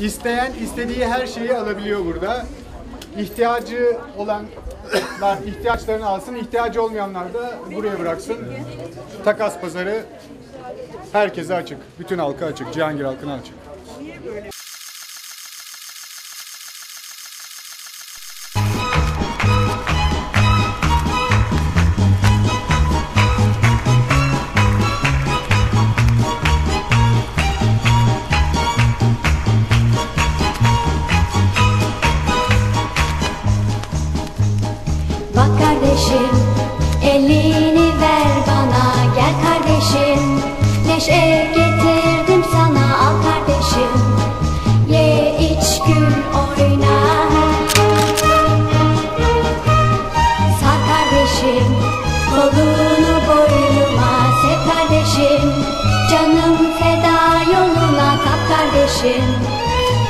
İsteyen istediği her şeyi alabiliyor burada. İhtiyacı olanlar ihtiyaçlarını alsın, ihtiyacı olmayanlar da buraya bıraksın. Takas pazarı herkese açık. Bütün halka açık. Cihangir halkına açık.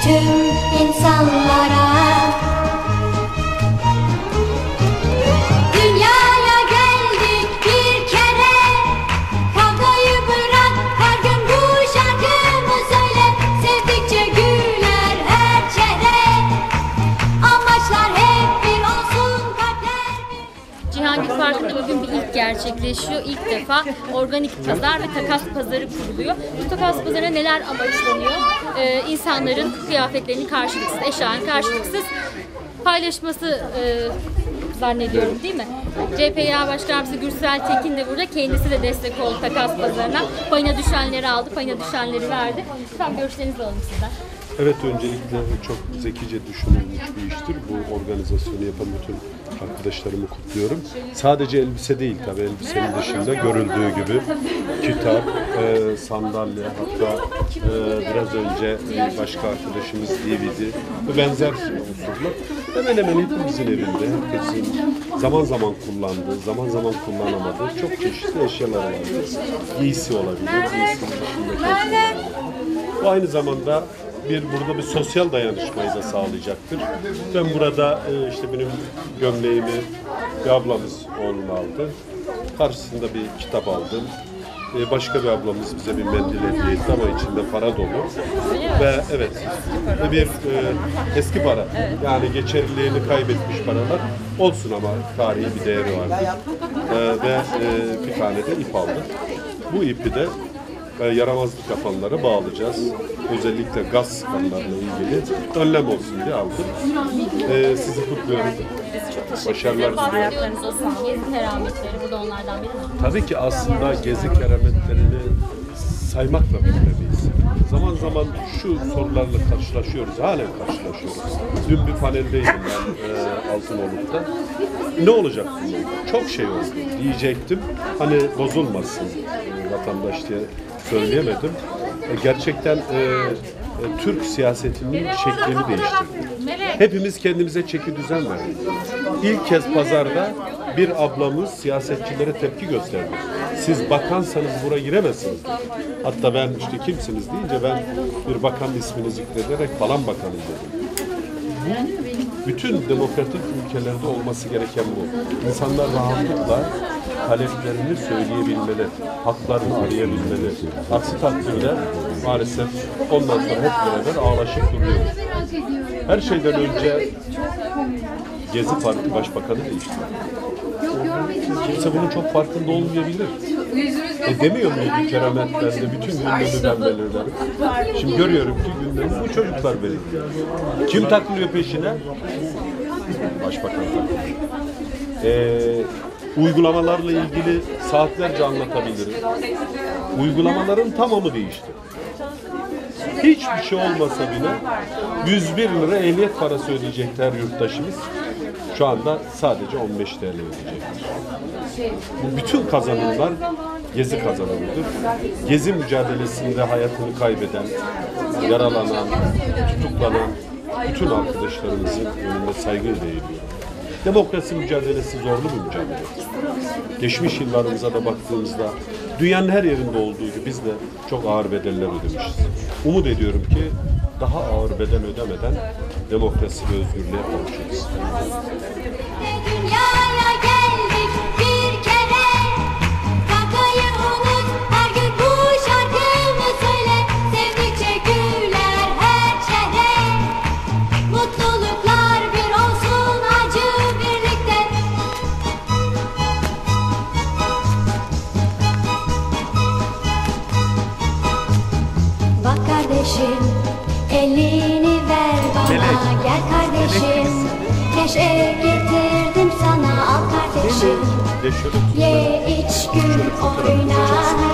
tomb in some Cihangir Parkı'nda bugün bir ilk gerçekleşiyor. İlk defa organik pazar ve takas pazarı kuruluyor. Bu takas pazarına neler amaçlanıyor? Ee, insanların kıyafetlerini karşılıksız, eşyanın karşılıksız paylaşması e, zannediyorum değil mi? CPA Başkanımız Gürsel Tekin de burada. Kendisi de destek oldu takas pazarına. Payına düşenleri aldı, payına düşenleri verdi. Efendim görüşlerinizi alalım sizden. Evet öncelikle çok zekice düşünülmüş bir iştir. Bu organizasyonu yapan bütün arkadaşlarımı kutluyorum. Sadece elbise değil tabii elbisenin dışında görüldüğü gibi kitap, e, sandalye hatta e, biraz önce bir başka arkadaşımız DVD ve benzer unsurlar hemen hemen hepimizin evinde herkesin zaman zaman kullandığı, zaman zaman kullanamadığı çok çeşitli eşyalar vardır. Giysi olabilir, giysinin dışındaki eşyalar olabilir. Bu aynı zamanda bir burada bir sosyal dayanışmayı da sağlayacaktır. Ben burada e, işte benim gömleğimi bir ablamız oğlum aldı. Karşısında bir kitap aldım. E, başka bir ablamız bize bir mendil hediye etti ama içinde para dolu. Ve evet ve bir e, eski para. Yani geçerliliğini kaybetmiş paralar olsun ama tarihi bir değeri vardır. E, ve e, bir tane de ip aldık. Bu ipi de e, yaramazlık yapanlara bağlayacağız. Özellikle gaz sıkanlarla ilgili önlem olsun diye aldım. E, sizi kutluyorum. Başarılar diliyorum. Ayaklarınıza sağlık. Gezi kerametleri bu da onlardan biri mi? Tabii ki aslında gezi kerametlerini saymakla bitiremeyiz. Zaman zaman şu sorularla karşılaşıyoruz, halen karşılaşıyoruz. Dün bir paneldeydim ben e, Altınoluk'ta. Ne olacak bundan? Çok şey oldu diyecektim. Hani bozulmasın e, vatandaş diye söyleyemedim. E, gerçekten e, e, Türk siyasetinin şeklini değiştirdi. Hepimiz kendimize çeki düzen verdik. İlk kez pazarda bir ablamız siyasetçilere tepki gösterdi. Siz bakansanız buraya giremezsiniz. Hatta ben işte kimsiniz deyince ben bir bakan ismini zikrederek falan bakanım dedim. Bu bütün demokratik ülkelerde olması gereken bu. İnsanlar rahatlıkla taleplerini söyleyebilmeli, haklarını arayabilmeli. Aksi takdirde maalesef ondan sonra hep beraber ağlaşıp duruyoruz. Her şeyden önce Gezi Parti Başbakanı değişti. Kimse bunun çok farkında olmayabilir. E demiyor muydu kerametlerde bütün gündemi ben belirlerim. Şimdi görüyorum ki gündemi bu çocuklar belirliyor. Kim takılıyor peşine? Başbakan takılıyor. E, uygulamalarla ilgili saatlerce anlatabilirim. Uygulamaların tamamı değişti. Hiçbir şey olmasa bile 101 lira ehliyet parası ödeyecekti her yurttaşımız. Şu anda sadece 15 TL ödeyecektir. Bu bütün kazanımlar gezi kazanımıdır. Gezi mücadelesinde hayatını kaybeden, yaralanan, tutuklanan bütün arkadaşlarımızın önünde saygıyla eğiliyorum. Demokrasi mücadelesi zorlu bir mücadele. Geçmiş yıllarımıza da baktığımızda dünyanın her yerinde olduğu gibi biz de çok ağır bedeller ödemişiz. Umut ediyorum ki daha ağır bedel ödemeden demokrasi ve özgürlüğe kavuşuruz. Kardeşim. Elini ver bana gel kardeşim. Neşe getirdim sana al kardeşim. Ye iç gül oyna